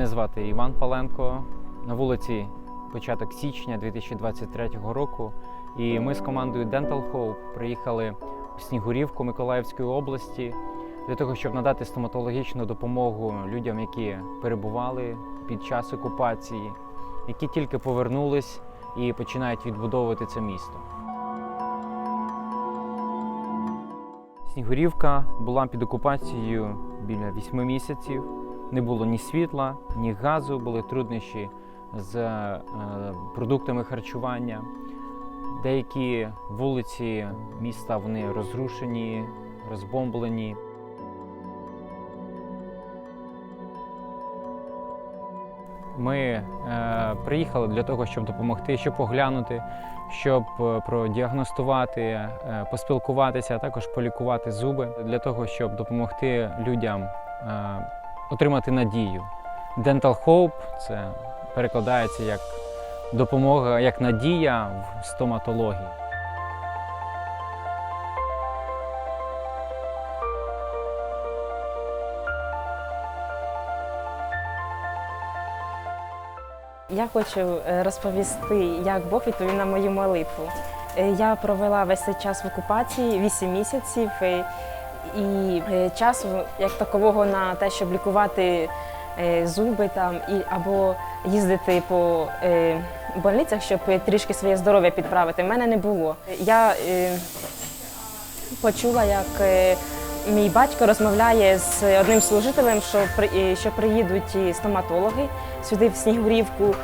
звати Іван Паленко. На вулиці початок січня 2023 року. І ми з командою Dental Hope приїхали у Снігурівку Миколаївської області для того, щоб надати стоматологічну допомогу людям, які перебували під час окупації, які тільки повернулись і починають відбудовувати це місто. Снігурівка була під окупацією біля вісьми місяців. Не було ні світла, ні газу, були труднощі з е, продуктами харчування. Деякі вулиці міста вони розрушені, розбомблені. Ми е, приїхали для того, щоб допомогти, щоб поглянути, щоб е, продіагностувати, е, поспілкуватися, а також полікувати зуби для того, щоб допомогти людям е, отримати надію. Dental Hope це перекладається як допомога, як надія в стоматології. Я хочу е, розповісти, як Бог відповів на мою молитву. Е, Я провела весь цей час в окупації 8 місяців, і е, часу як такового на те, щоб лікувати е, зуби там і або їздити по е, больницях, щоб трішки своє здоров'я підправити, в мене не було. Я почула, як мій батько розмовляє з одним служителем, що, що приїдуть стоматологи сюди в Снігурівку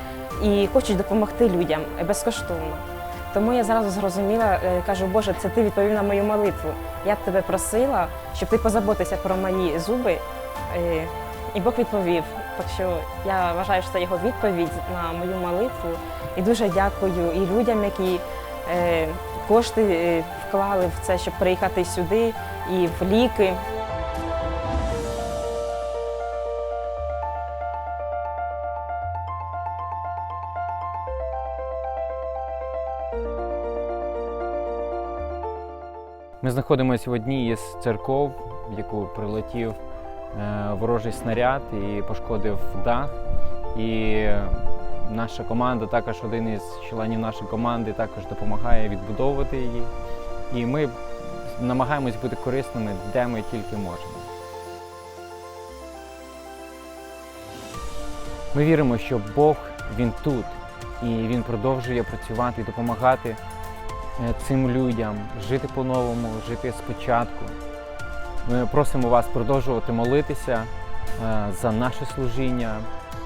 і хочуть допомогти людям безкоштовно. Тому я зразу зрозуміла, е, кажу, Боже, це ти відповів на мою молитву. Я б тебе просила, щоб ти позаботився про мої зуби. Е, І Бог відповів. Так що я вважаю, що це його відповідь на мою молитву. І дуже дякую і людям, які е, кошти вклали в це, щоб приїхати сюди, і в ліки. Ми знаходимося в одній із церков, в яку прилетів е, ворожий снаряд і пошкодив дах. І наша команда, також один із членів нашої команди, також допомагає відбудовувати її. І ми намагаємось бути корисними, де ми тільки можемо. Ми віримо, що Бог він тут, і Він продовжує працювати і допомагати е, цим людям жити по-новому, жити спочатку. Ми просимо вас продовжувати молитися е, за наше служіння.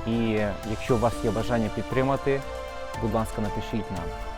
І якщо у вас є бажання підтримати, будь ласка, напишіть нам.